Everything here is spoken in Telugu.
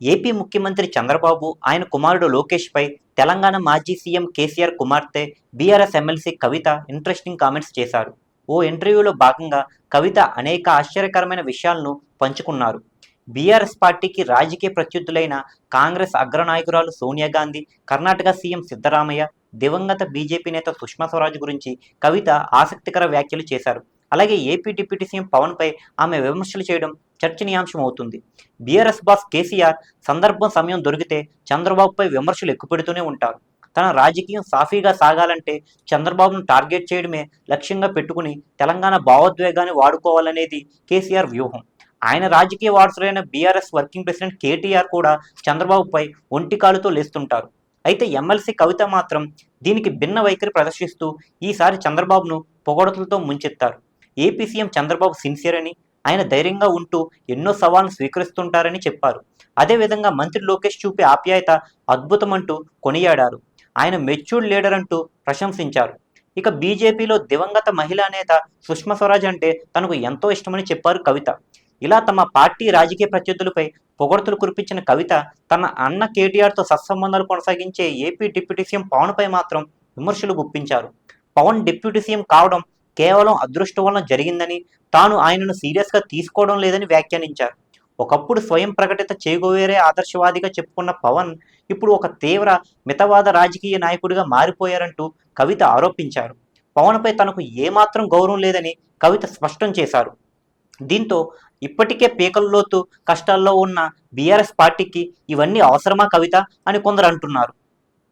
ఏపీ ముఖ్యమంత్రి చంద్రబాబు ఆయన కుమారుడు లోకేష్ పై తెలంగాణ మాజీ సీఎం కేసీఆర్ కుమార్తె BRS MLC Kavitha interesting comments చేశారు. ఓ ఇంటర్వ్యూలో భాగంగా కవిత అనేక ఆశ్చర్యకరమైన విషయాలను పంచుకున్నారు. బీఆర్ఎస్ పార్టీకి రాజకీయ ప్రత్యర్థులైన కాంగ్రెస్ అగ్రనాయకురాలు సోనియా గాంధీ కర్ణాటక సీఎం సిద్ధరామయ్య దివంగత బీజేపీ నేత సుష్మా స్వరాజ్ గురించి కవిత ఆసక్తికర వ్యాఖ్యలు చేశారు. అలాగే ఏపీ డిప్యూటీ సీఎం పవన్పై ఆమె విమర్శలు చేయడం చర్చనీయాంశం అవుతుంది. బీఆర్ఎస్ బాస్ కేసీఆర్ సందర్భం సమయం దొరికితే చంద్రబాబుపై విమర్శలు ఎక్కుపెడుతూనే ఉంటారు. తన రాజకీయం సాఫీగా సాగాలంటే చంద్రబాబును టార్గెట్ చేయడమే లక్ష్యంగా పెట్టుకుని తెలంగాణ భావోద్వేగాన్ని వాడుకోవాలనేది కేసీఆర్ వ్యూహం. ఆయన రాజకీయ వారసులైన బీఆర్ఎస్ వర్కింగ్ ప్రెసిడెంట్ కేటీఆర్ కూడా చంద్రబాబుపై ఒంటికాలుతో లేస్తుంటారు. అయితే ఎమ్మెల్సీ కవిత మాత్రం దీనికి భిన్న వైఖరి ప్రదర్శిస్తూ ఈసారి చంద్రబాబును పొగడతలతో ముంచెత్తారు. ఏపీ సీఎం చంద్రబాబు సిన్సియర్ అని ఆయన ధైర్యంగా ఉంటూ ఎన్నో సవాళ్ళను స్వీకరిస్తుంటారని చెప్పారు. అదేవిధంగా మంత్రి లోకేష్ చూపే ఆప్యాయత అద్భుతమంటూ కొనియాడారు. ఆయన మెచ్యూర్డ్ లీడర్ అంటూ ప్రశంసించారు. ఇక బీజేపీలో దివంగత మహిళా నేత సుష్మా స్వరాజ్ అంటే తనకు ఎంతో ఇష్టమని చెప్పారు కవిత. ఇలా తమ పార్టీ రాజకీయ ప్రత్యర్థులపై పొగడ్తలు కురిపించిన కవిత తన అన్న కేటీఆర్తో సత్సంబంధాలు కొనసాగించే ఏపీ డిప్యూటీ సీఎం పవన్పై మాత్రం విమర్శలు గుప్పించారు. పవన్ డిప్యూటీ సీఎం కావడం కేవలం అదృష్టం వలన జరిగిందని తాను ఆయనను సీరియస్గా తీసుకోవడం లేదని వ్యాఖ్యానించారు. ఒకప్పుడు స్వయం ప్రకటిత చేగోవేరే ఆదర్శవాదిగా చెప్పుకున్న పవన్ ఇప్పుడు ఒక తీవ్ర మితవాద రాజకీయ నాయకుడిగా మారిపోయారంటూ కవిత ఆరోపించారు. పవన్పై తనకు ఏమాత్రం గౌరవం లేదని కవిత స్పష్టం చేశారు. దీంతో ఇప్పటికే పీకల్లోతు కష్టాల్లో ఉన్న బీఆర్ఎస్ పార్టీకి ఇవన్నీ అవసరమా కవిత అని కొందరు అంటున్నారు.